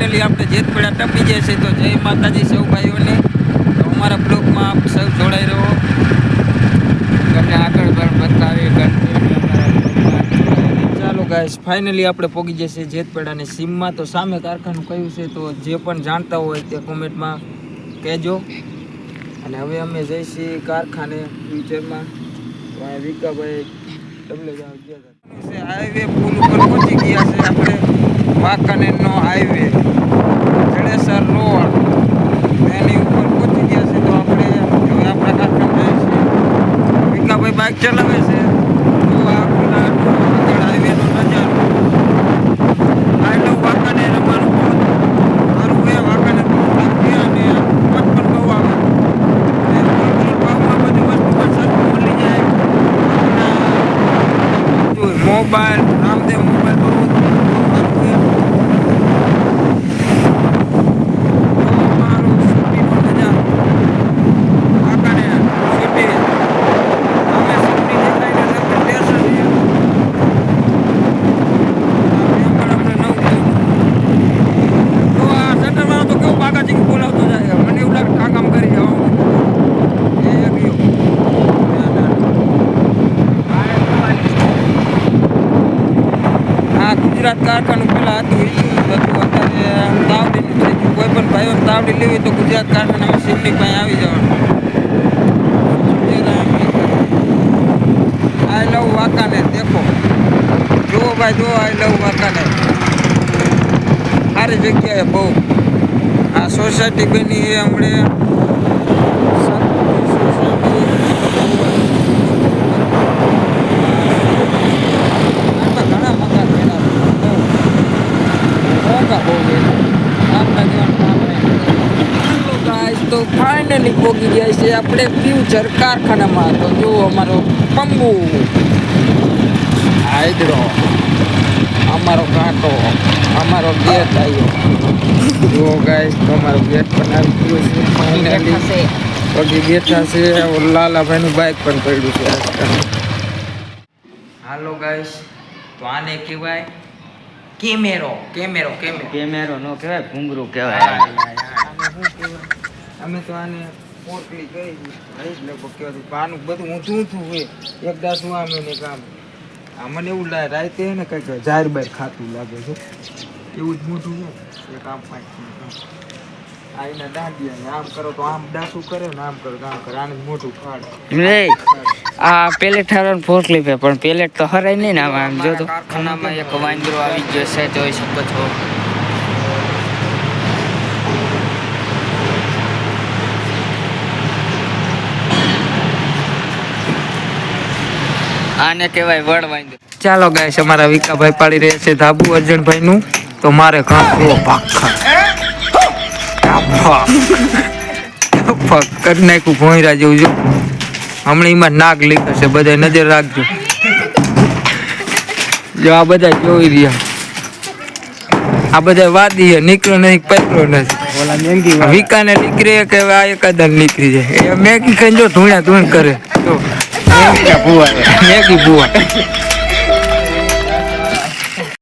Finally આપણે જેતપડા ટપી જાય છે, તો જય માતાજી, સૌ ભાઈઓને. તો અમારા બ્લોગમાં આપ સૌ જોડાઈ રહો. તમને આગળ પણ બતાવી ચાલો ગાઈસ ફાઇનલી આપણે પહોંચી જશે જેતપેડાની સીમમાં. તો સામે કારખાનું કયું છે, તો જે પણ જાણતા હોય તે કોમેન્ટમાં કહેજો. અને હવે અમે જઈશી કારખાને ફ્યુચરમાં વિકાભાઈ ડબલે ગયા હાઈવે પુલ ઉપર પહોંચી ગયા છે. વાંકાનેરનો હાઈવે જડેસર રોડ. એની ઉપર પહોંચી ગયા છે તો આપણે હવે આપણા કારખાને જઈએ છીએ. વિકાભાઈ બાઇક ચલાવે છે. તો આ પેલા આગળ નજારો. આઈ લવ વાંકાનેર સારું છે વાંકાનેર અને પગ પણ બહુ આવે હોલસેલ બધી વસ્તુ પણ મળી જાય. મોબાઈલ, રામદેવ મોબાઈલ બહુ સારું છે અમારું સિટીનો નજારો વાંકાનેર સિટી અમે સિટી દેખાઈને લગભગ સ્ટેશન છે તો આ સેન્ટરમાં તો કેવું બાગાજી બોલાવતો જાય મને એવું લાગે ઠાકામ કરી જવાનું એ ગયો આ ગુજરાત કારખાનું પેલા હતું હતું અત્યારે તાવડીનું ગયું. કોઈ પણ ભાઈઓ તાવડી લેવી તો ગુજરાત કારખાનામાં સિમની પાસે આવી જવાનું. આઈ લવ વાકાને દેખો. જુઓ ભાઈ, જુઓ આઈ લવ વાકાને સારી જગ્યાએ બહુ. આ સોસાયટી બની એ હમણે ઘણા મકાન બન્યા છે. બહુ. મોંઘા બહુ છે. આપણા જેવા કામ નહીં. Hello guys, તો ફાઇનલી પોગી ગયા છે આપણે ફ્યુચર કારખાનામાં. તો જો અમારો પંબુ હાઈડ્રો. અમારો કાંટો. અમારો ગેટ આવ્યો. જો ગાઈસ તો અમારો ગેટ પણ આવી ગયો છે ફાઇનલી પગી બેઠા છે લાલાભાઈનું બાઇક પણ પડ્યું છે. હાલો ગાઈસ તો આને કહેવાય કેમેરો કેમેરો કેમેરો. કેમેરો નો કહેવાય ઘૂંઘરું આને કહેવાય શું કહેવાય? અમે તો આને પોટલી કહી જ લગભગ કહેવાતું બધું ઊંચું ઊંચું હોય. એક દાસું આમ એને કામ આ મને એવું લાગે રાતે હે ને કંઈક જાહેર બાર ખાતું લાગે છે. એવું જ મોટું છે. એક આમ પાંચ આ એના દાંડિયા ને આમ કરો તો આમ ડાસું કરે ને આમ કરો આમ કરે. આને મોટું ફાડ. આ પેલેટ ઠારવાનું ફોસલી છે પણ પેલેટ તો હરાય નહીં ને આમાં આમ જો તો. ખાનામાં એક વાંદરો આવી ગયો છે જોઈ શકો છો. આને કહેવાય વડ વાંદરો. ચાલો ગાઈસ અમારા વિકાભાઈ પાડી રહ્યા છે ધાબુ અર્જણભાઈ નું તો મારે કાંકરો ભાખા કરી નાખ્યું ભોંયરા જેવું જો. હમણાં એમાં નાગ લીધો છે બધા નજર રાખજો. જો આ બધા જોઈ રહ્યા. આ બધા વાદી છે નહીં નથી. પકડ્યો નથી વિકાને નીકળે કે આ એકાદા નીકળી જાય. એ મેગી ખાઈને જો ધૂણા ધૂણ કરે. જો. મેગી ભૂવા મેગી ભૂવા.